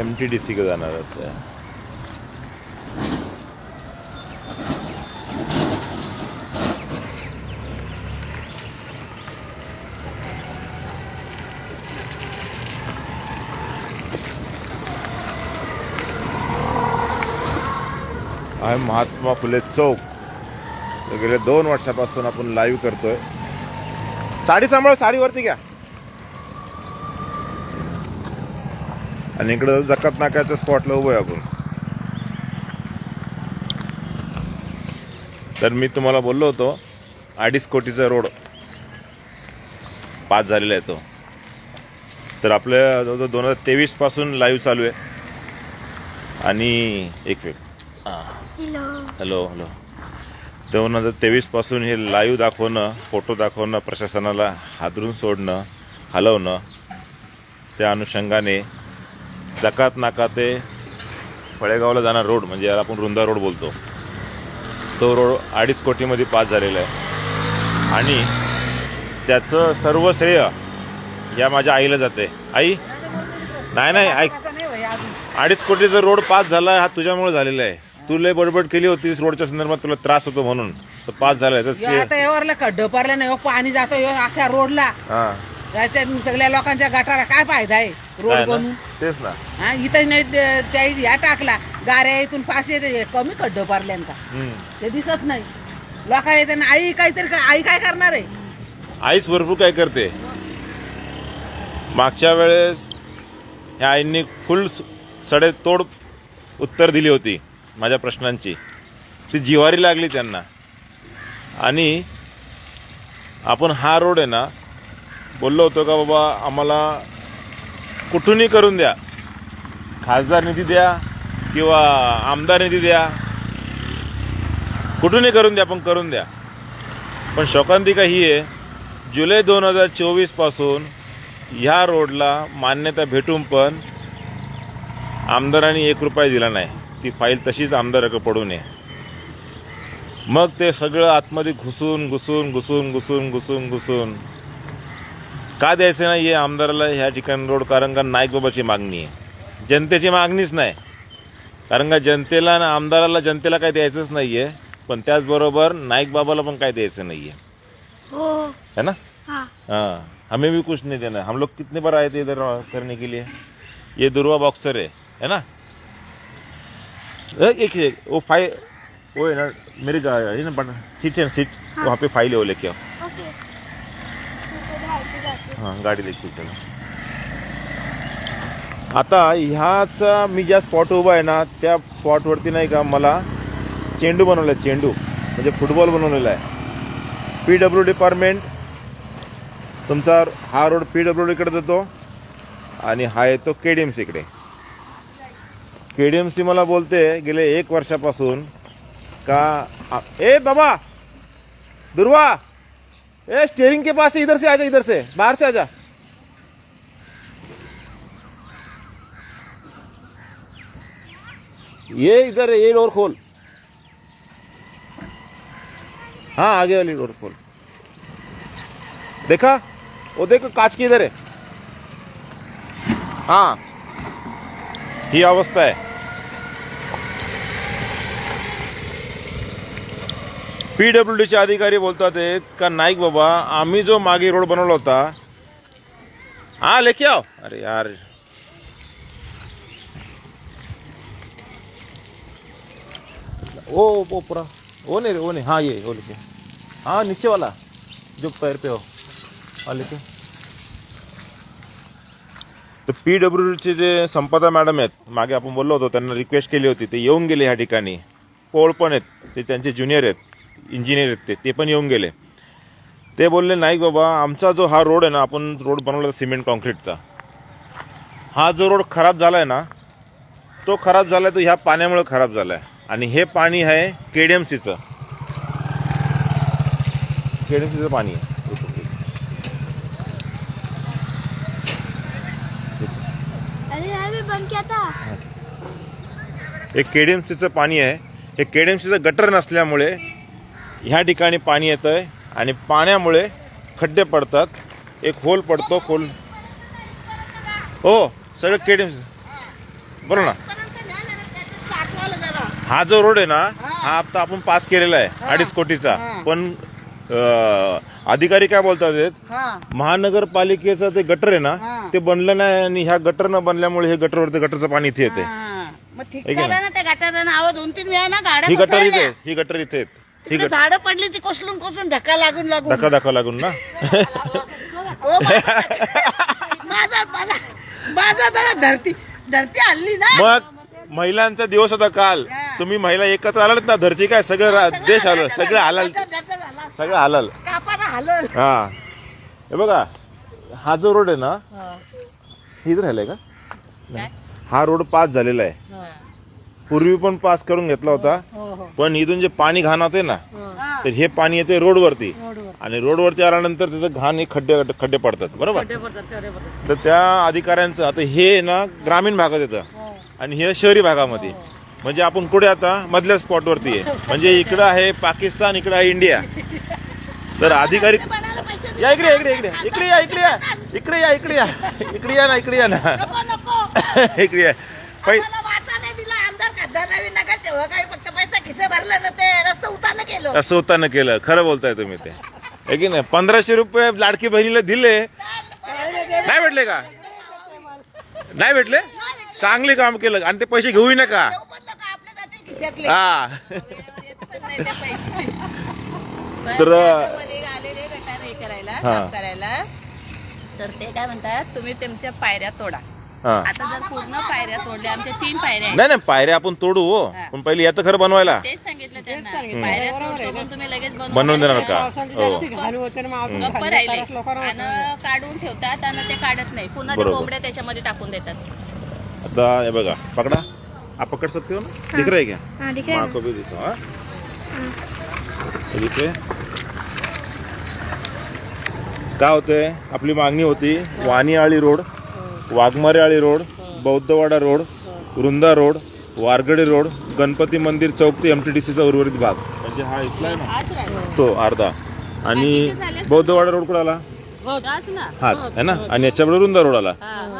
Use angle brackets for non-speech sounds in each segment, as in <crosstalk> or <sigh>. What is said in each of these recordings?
M T D सीकडे जाणार असं आहे महात्मा फुले चौक. गेल्या दोन वर्षापासून आपण लाईव्ह करतोय. साडी सांभाळ साडीवरती घ्या. आणि इकडं जकात नाक्याच्या स्पॉटला उभं आहे आपण. तर मी तुम्हाला बोललो होतो अडीच कोटीचा रोड पास झालेला आहे तो. तर आपल्या जवळजवळ दोन हजार तेवीसपासून लाईव्ह चालू आहे. आणि एक मिनिट हॅलो हॅलो हॅलो दोन हजार तेवीसपासून हे लाईव्ह दाखवणं फोटो दाखवणं प्रशासनाला हादरून सोडणं हलवणं त्या अनुषंगाने जकात नाका ते फळेगावला जाणार रोड म्हणजे याला आपण रुंदा रोड बोलतो. तो रोड अडीच कोटीमध्ये पास झालेला आहे. आणि त्याचं सर्व श्रेय या माझ्या आईला जाते. आई? नाही नाही ऐक. अडीच कोटीचा रोड पास झाला हा तुझ्यामुळे झालेला आहे. तू लय बडबड केली होतीस रोडच्या संदर्भात तुला त्रास होतो म्हणून. तर पास झालाय तर आता खड्डं नाही पाणी जातो अख्या रोडला. त्याच्यात सगळ्या लोकांच्या गटारा काय फायदा आहे? रोड काय ना? बनवून तेच ना. हा इथं नाही ड- त्या ह्या टाकला. गाड्या इथून पास येते कमी खड्डं पडल्यांका हम्म. ते दिसत नाही. लोक येते ना आई काहीतरी का- आई काय करणार आहे? आईस भरपूर काय करते. मागच्या वेळेस ह्या आईंनी फुल सडे तोड उत्तर दिली होती माझ्या प्रश्नांची. ती जिवारी लागली त्यांना. आणि आपण हा रोड आहे ना बोललो होतो का बाबा आम्हाला कुठूनही करून द्या. खासदार निधी द्या किंवा आमदार निधी द्या. कुठूनही करून द्या पण करून द्या. पण शोकांतिका ही आहे जुलै दोन हजार चोवीसपासून ह्या रोडला मान्यता भेटून पण आमदारांनी एक रुपया दिला नाही. ती फाईल तशीच आमदाराकडे पडू नये मग ते सगळं आतमध्ये घुसून घुसून घुसून घुसून घुसून घुसून का द्यायचं नाही? आहे आमदाराला ह्या ठिकाणी रोड कारण का नाईक बाबाची मागणी आहे. जनतेची मागणीच नाही. कारण का जनतेला आणि आमदाराला जनतेला काय द्यायचंच नाही आहे पण त्याचबरोबर नाईक बाबाला पण काय द्यायचं नाही आहे हो. है ना? हाँ. हाँ. हमें भी कुछ नहीं देना. हम लोग कितने बार आए थे इधर करने के लिए? ये दुर्वा बॉक्सर है है ना? ए, एक एक वो फाइल वो है ना मेरी गा- है ना बट सीट है ना सीट वहाँ पे फाइल है वो लेके आओ। हां गाडी लेके त्याला आता ह्याचा मी ज्या स्पॉट उभा आहे ना त्या स्पॉटवरती नाही का मला चेंडू बनवला आहे चेंडू. म्हणजे फुटबॉल बनवलेला आहे. पी डब्ल्यू डिपार्टमेंट तुमचा हा रोड पी डब्ल्यू डीकडे जातो आणि हा येतो के डी एम सीकडे के डी एम सी मला बोलते गेले एक वर्षापासून का ए बाबा दुर्वा! ए स्टेयरिंग के पास से इधर से आजा इधर से। बाहर से आजा ये इधर ये डोर खोल। हाँ आगे वाली डोर खोल। देखा? वो देखो, काच की इधर है। हाँ। ही अवस्था है। पी डब्ल्यू डीचे अधिकारी बोलतात आहेत का नाईक बाबा आम्ही जो मागे रोड बनवला होता हा लेके आओ. अरे यार. ओ वो पूरा. वो नहीं वो नहीं. हाँ ये वो लेके हाँ नीचे वाला जो पैर पे हो. हाँ लेके तर पी डब्ल्यू डीचे जे संपदा मॅडम आहेत मागे आपण बोललो होतो त्यांना रिक्वेस्ट केली होती ते येऊन गेले ह्या ठिकाणी. पोळ पण आहेत ते त्यांचे ज्युनियर आहेत. इंजिनियर आहेत ते ते पण येऊन गेले. ते बोलले नाही बाबा आमचा जो हा रोड आहे ना आपण रोड बनवला सिमेंट कॉन्क्रीटचा. हा जो रोड खराब झाला आहे ना तो खराब झाला आहे तो ह्या पाण्यामुळे खराब झाला आहे आणि हे पाणी आहे के डी एम सीचं के डी एम सीचं पाणी आहे. अरे यार मैं बंद किया था हे के डी एम सीचं पाणी आहे. हे के डी एम सीचं गटर नसल्यामुळे ह्या ठिकाणी पाणी येतं आहे आणि पाण्यामुळे खड्डे पडतात. एक होल पडतो खोल. हो सगळं के डी एम सी बरोबर ना. हा जो रोड आहे ना हा आता आपण पास केलेला आहे अडीच कोटीचा. पण अधिकारी काय बोलतात महानगरपालिकेचं ते गटर आहे ना. ते बनलं नाही आणि ह्या गटर न बनल्यामुळे हे गटरवरती गटरचं पाणी इथे येते हा. गटर इथे ही गटर इथे ही तिकडे गटर झाडं पडली ती कोसळून कोसळून धक्का लागून लागून. धक्का दाखवा लागून ना? ओ बाबा. माझा मला माझा जरा धरती धरती हल्ली ना. मग महिलांचा दिवस होता काल. तुम्ही महिला एकत्र आलात ना धरती काय? सगळं रा- देश आलं सगळं हालाल. सगळं हालाल. कापारा हलल. हा. हे बघा हा जो रोड आहे ना हे. इथं राहिलाय का? नाही. हा रोड पास झालेला आहे. पूर्वी पण पास करून घेतला होता. पण इथून जे पाणी घाण होते ना तर हे पाणी येते रोडवरती. आणि रोडवरती आल्यानंतर तिथं घाण हे खड्डे खड्डे पडतात. बरोबर? तर त्या अधिकाऱ्यांचं आता हे ना ग्रामीण भागात येतं. आणि हे शहरी भागामध्ये. म्हणजे आपण कुठे आता? मधल्या स्पॉटवरती आहे. म्हणजे इकडं आहे पाकिस्तान इकडं आहे इंडिया. तर अधिकारी या इकडे इकडे इकडे. इकडे या इकडे या. इकडे या इकडे या. इकडे या ना इकडे या ना. <laughs> इकडे या. पै मला वाटा नाही दिला आमदार खासदार नवीन नगर तेव्हा काही फक्त पैसा खिसे भरला ना ते रस्ता केलं. असं होताना केलं. खरं बोलताय तुम्ही ते. आहे की नाही? पंधराशे रुपये लाडकी बहिणीला दिले. नाही भेटले का? नाही भेटले? चांगले काम केलं. आणि ते पैसे घेऊही नका. हा. तर हे हा. साफ करायला. तर ते काय म्हणतात तुम्ही तुमच्या पायऱ्या तोडा. हा. आता जर पूर्ण पायऱ्या तोडल्या आमच्या तीन पायऱ्या आहेत. नाही नाही पायऱ्या आपण तोडू हो. पण पहिले याचं खरं बनवायला. तेच सांगितलं त्यांना. पायऱ्या तोडतो पण तुम्ही लगेच बनवून देणार का? हो. गप्प राहिले. आणि काढून ठेवतात आणि ते काढत नाही. पुन्हा ते बरोबर. कोंबड्या त्याच्यामध्ये टाकून देतात. आता हे बघा पकडा. आप पकड़ सकते हो ना? दिख रहा है क्या? हाँ दिख रहा माँ है. को भी दिखो हाँ? काय होतंय आपली मागणी होती Waniali road. Waghmareali road Bauddhawada road Vrinda road Wargade road Ganpati मंदिर चौक ते एमटीडीसीचा उर्वरित भाग. म्हणजे हा इथला आहे ना? तो अर्धा. आणि बौद्धवाडा रोड कुठं आला हाच ना. हाच आहे ना? आणि याच्याबरोबर रुंदा रोड आला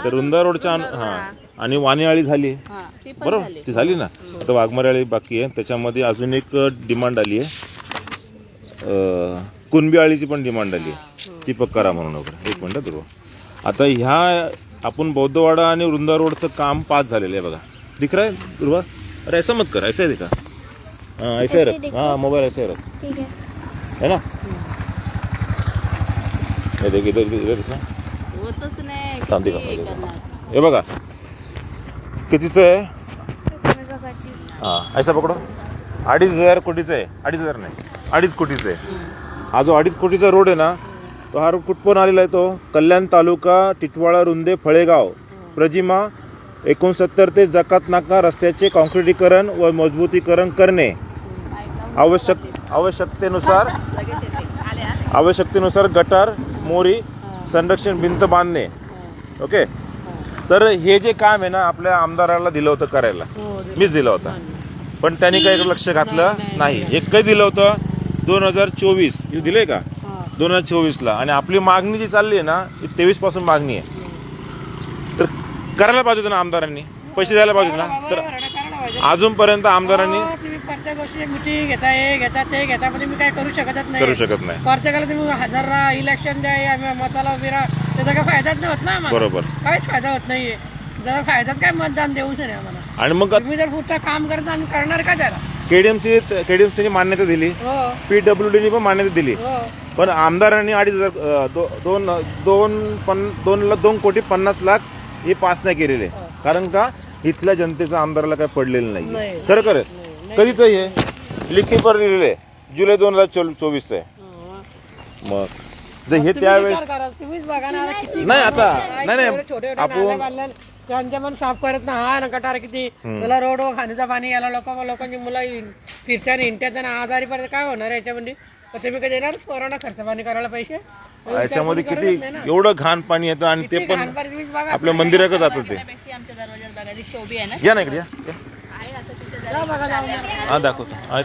तर रुंदा रोडच्या हा. आणि वाणीआळी झाली. हा ती पण बरोबर? झाली. ती झाली ना? आता वाघमारेआळी बाकी आहे. त्याच्यामध्ये अजून एक डिमांड आली आहे. कुणबी आळीची पण डिमांड आली आहे. ती पण करा म्हणून वगैरे. एक मिनटं ध्रुव आता ह्या आपण बौद्धवाडा आणि वृंदा रोडचं काम पास झालेलं आहे बघा. दिख रहा है ध्रुवा अरे ऐसा मत कर ऐसा ही दिखा हाँ ऐसे ही रख. दिखा? हाँ मोबाइल ऐसे ही रख. ठीक है है ना? हे देख इधर इधर दिखा. होतच नाही. थांब दे का, किती दे का. करणार. हे बघा. कितीचं आहे। हा ऐसा पकडो. अडीच हजार कोटीचं आहे. अडीच हजार नाही. अडीच कोटीचं आहे. हा जो अडीच कोटीचा रोड आहे ना तो हा कुठपर्यंत आलेला आहे तो? कल्याण तालुका टिटवाळा रुंदे फळेगाव. प्रजिमा एकोणसत्तर ते जकात नाका रस्त्याचे कॉन्क्रिटीकरण व मजबूतीकरण करणे. आवश्यक आवश्यकतेनुसार आवश्यकतेनुसार गटार मोरी संरक्षण भिंत बांधणे. ओके? तर हे जे काम आहे ना आपल्या आमदाराला दिलं होतं करायला. मीच दिलं होतं. पण त्यांनी काही लक्ष घातलं नाही हे कधी दिलं होतं दोन हजार चोवीस. हे दिलंय का? दोन हजार चोवीसला. आणि आपली मागणी जी चालली आहे ना ती तेवीसपासून मागणी आहे. तर करायला पाहिजे होतं ना आमदारांनी? पैसे द्यायला पाहिजे ना? तर अजूनपर्यंत आमदारांनी हो, तुम्ही प्रत्येक गोष्टी मिटिंग घेता हे घेता ते घेता पण तुम्ही काय करू शकतच नाही. करू शकत नाही. प्रत्येकाला तुम्ही हजार राहा इलेक्शन द्या या मताला उभी राहा. त्याचा काय फायदाच नाही होत ना बरोबर. काहीच फायदा होत नाहीये. जरा फायदाच काय मतदान देऊच नाही आम्हाला. आणि मग तुम्ही जर पुढचं काम करता आणि करणार का त्याला? केडीएमसी केडीएमसीने मान्यता दिली. हो. पीडब्ल्यूडीने पण मान्यता दिली. हो. पण आमदारांनी अडीच हजार दो- दोन दोन पन दोन दोन कोटी पन्नास लाख हे पास नाही केलेले. कारण का? इथल्या जनतेचा आमदाराला काय पडलेलं नाही. खरं खरं. कधीच हे? लिखित पर लिहिलेलं. आहे जुलै दोन हजार चोवीस आहे. मग. जर हे त्यावेळेस नाही आता नाही नाही. आपण त्यांच्या पण साफ करत ना. हा ना गटार किती. तुला रोड खाण्याचं पाणी याला लोक लोकांची मुलं फिरत्या इंट्यात आणि आजारी पडत काय होणार याच्यामध्ये? तर तुम्ही कधी येणार? पोरांना खर्च पाणी करायला पैसे? याच्यामध्ये किती एवढं घाण पाणी येतं आणि ते पण आपल्या मंदिराकडे जातं ते. या ना इकडे या. या. आहे आता तिथे जा बघा जाऊन या. हा दाखवतो. हा.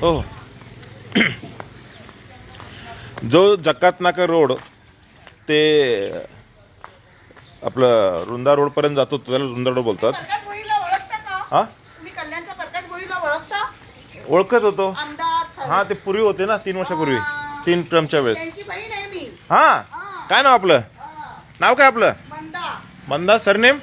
हो हो. जो जकात नाका रोड ते आपलं रुंदा रोडपर्यंत जातो त्याला रुंदा रोड बोलतात. हा? तुम्ही कल्याणच्या प्रकाश गोळीला ओळखता? ओळखत होतो. हा ते पूर्वी होते ना तीन वर्षापूर्वी. तीन टर्मच्या वेळेस. त्यांची बहीण आहे मी. हा? काय नाव आपलं? हा. नाव काय आपलं? मंदा. मंदा सरनेम?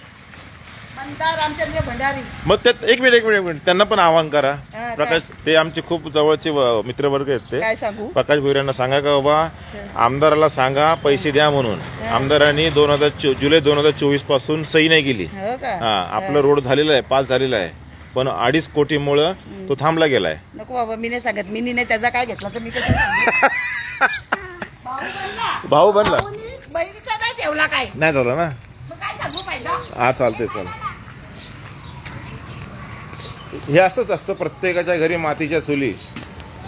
मंदा रामचंद्र भंडारी. मग त्यात एक मिनिट एक मिनिट एक मिनिट. त्यांना पण आवाहन करा. काय? प्रकाश ते आमचे खूप जवळचे व- मित्रवर्ग आहेत ते. काय सांगू? प्रकाश भोईरांना सांगा का बाबा? आमदाराला सांगा पैसे द्या म्हणून. आमदारांनी दोन हजार जुलै दोन हजार चोवीसपासून सही नाही केली. हो का? हा आपलं रोड झालेलं आहे पास झालेलं आहे. पण अडीच कोटीमुळं तो थांबला गेलाय. नको बाबा मी नाही सांगत. मी नाही त्याचा काय घेतला तर मी कसं सांगू? भाऊ बनला. भाऊनी बहिणीचा नाही ठेवला काय? नाही झालं ना? मग काय सांगू पाहिजे हा चालते चाल हे असंच असतं प्रत्येकाच्या घरी मातीच्या चुली.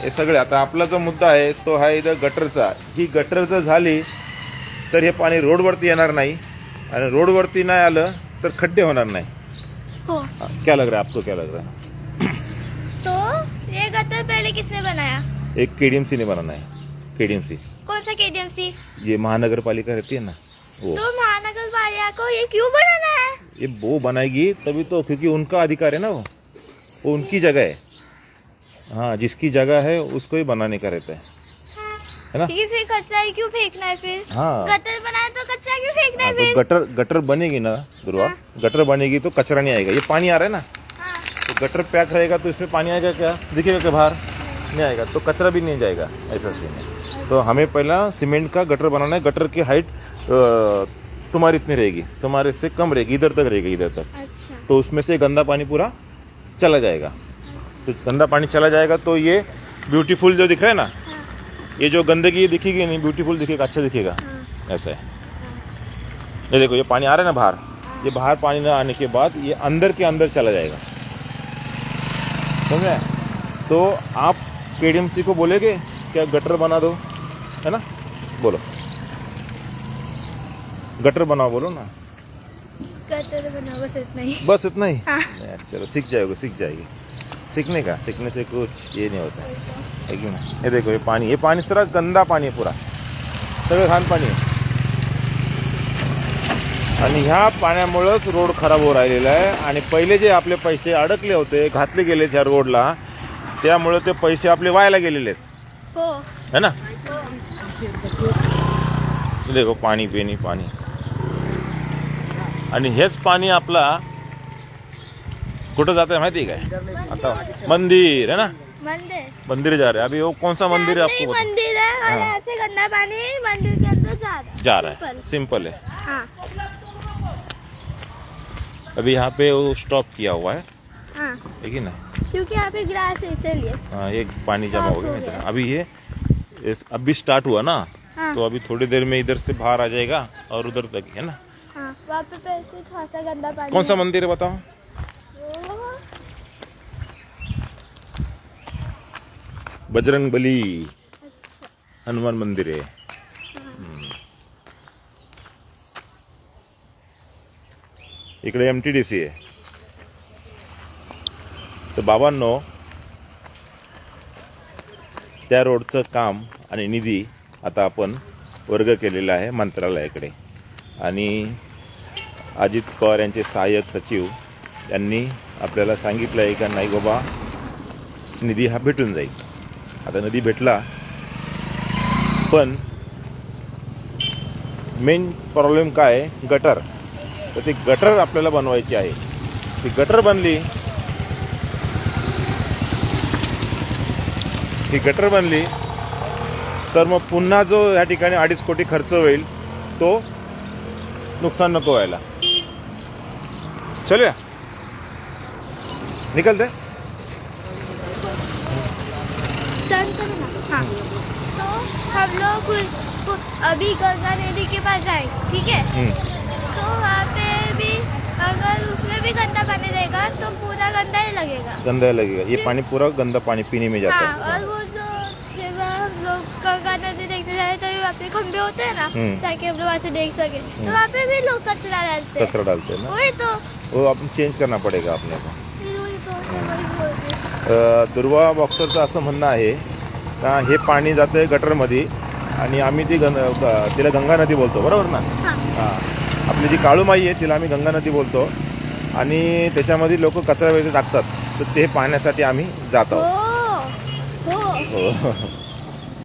हे सगळे आता आपला जो मुद्दा आहे तो आहे इथं गटरचा. ही गटर जर झाली तर हे पाणी रोडवरती येणार नाही. आणि रोडवरती नाही आलं तर खड्डे होणार नाही. हो क्या लग रहा है आपको क्या लग रहा है? तो ये गटर पहले किसने बनाया? एक केडीएमसी ने बनाना है केडीएमसी कौन सा केडीएमसी ये महानगर पालिका रहती है ना वो। तो महानगर पालिका को ये क्यों बनाना है? ये वो बनाएगी तभी तो क्योंकि उनका अधिकार है ना वो। वो उनकी जगह है। हाँ जिसकी जगह है उसको ही बनाने का रहता है। है ना? क्योंकि फिर कचरा ही क्यों फेंकना है फिर? हाँ। गटर तो हाँ, तो गटर गटर बनेगी ना दुर्वा? गटर बनेगी तो कचरा नहीं आएगा। ये पानी आ रहा है ना? हाँ, तो गटर पैक रहेगा तो इसमें पानी आएगा क्या? दिखेगा क्या बाहर? नहीं आएगा तो कचरा भी नहीं जाएगा ऐसा सीन है। तो हमें पहला सीमेंट का गटर बनाना है। गटर की हाइट तुम्हारी इतनी रहेगी। तुम्हारे से कम रहेगी इधर तक रहेगी इधर तक। अच्छा। तो उसमें से गंदा पानी पूरा चला जाएगा। तो गंदा पानी चला जाएगा तो ये ब्यूटीफुल जो दिख रहा है ना ये जो गंदगी दिखेगी नहीं ब्यूटीफुल दिखेगा अच्छा दिखेगा। ऐसा है। ये देखो ये पानी आ रहा है ना बाहर? ये बाहर पानी ना आने के बाद ये अंदर के अंदर चला जाएगा। समझे? तो आप के को बोलेगे क्या गटर बना दो? है ना? बोलो। गटर बनाओ बोलो ना। गटर बना बस इतना ही। बस इतना ही? हाँ। चलो सीख जाओगे सीख जाएगी। सीखने का सीखने से कुछ ये नहीं होता। है है ये देखो ये पानी ये पानी सारा गंदा पानी है पूरा। सगळं घाण पानी आहे आणि ह्या पाण्यामुळंच रोड खराब होऊ राहिलेला आहे. आणि पहिले जे आपले पैसे अडकले होते घातले गेले त्या रोडला त्यामुळे ते पैसे आपले वायाला गेलेले आहेत. हो. है ना? देखो पाणी पिणी पाणी. आणि हेच पाणी आपला कुठं जात आहे माहिती काय? आता मंदिर है ना? मंदिर. मंदिर जा रहे. हैं अभी वो कौन सा मंदिर है आपको मंदिर है और हाँ। यहाँ से गंदा पानी मंदिर के अंदर जा रहा है. जा रहा है. Simple. सिंपल है. हाँ. अभी यहाँ पे वो स्टॉप किया हुआ है। हाँ। है नहीं क्योंकि यहाँ पे ग्रास है इसलिए। हाँ ये पानी जमा हो गया हो इधर। अभी ये अभी स्टार्ट हुआ ना? हाँ। तो अभी थोड़ी देर में इधर से बाहर आ जाएगा और उधर तक है ना? हाँ वहाँ पे थोड़ा सा गंदा पानी कौन सा मंदिर है बताओ? बजरंग बली अच्छा। हनुमान मंदिर आहे इकडे एम टी डी सी आहे. तर बाबांनो त्या रोडचं काम आणि निधी आता आपण वर्ग केलेला आहे मंत्रालयाकडे. आणि अजित पवार यांचे सहाय्यक सचिव यांनी आपल्याला सांगितलं आहे का नाही बाबा निधी हा भेटून जाईल. आता निधी भेटला पण मेन प्रॉब्लेम काय आहे गटर. तर ती गटर आपल्याला बनवायची आहे. ती गटर बनली. ही गटर बनली. तर मग पुन्हा जो या ठिकाणी अडीच कोटी खर्च होईल तो नुकसान नको व्हायला. चलूया. निकलते टर्न करो ना. हाँ. तो हम लोग उस- को- अभी गंगा नदी के पास जाएंगे ठीक है? भी अगर उसमें भी गंदा पानी रहेगा तो पूरा गंदा ही लगेगा। गंदा लगेगा। ये पानी पूरा गंदा पानी पीने में जाता हाँ। है और वो जो हम लोग गंगा नदी देखने जाए तो वहाँ पे खंबे होते हैं ना. ताकि हम लोग वहाँ से देख सके। तो वहाँ पे भी लोग कचरा डालते हैं। कचरा डालते हैं ना। वही तो। वो आपण चेंज करना पडेगा हूँ। अ, दुर्वा बॉक्सरचं असं म्हणणं आहे का हे पाणी जातं आहे गटरमध्ये आणि आम्ही ती गंग ग- तिला गंगा नदी बोलतो बरोबर ना? हां. आपली जी काळूमाई आहे तिला आम्ही गंगा नदी बोलतो. आणि त्याच्यामध्ये लोक कचरा वगैरे टाकतात. तर ते पाहण्यासाठी आम्ही जात आहोत. हो हो. हो.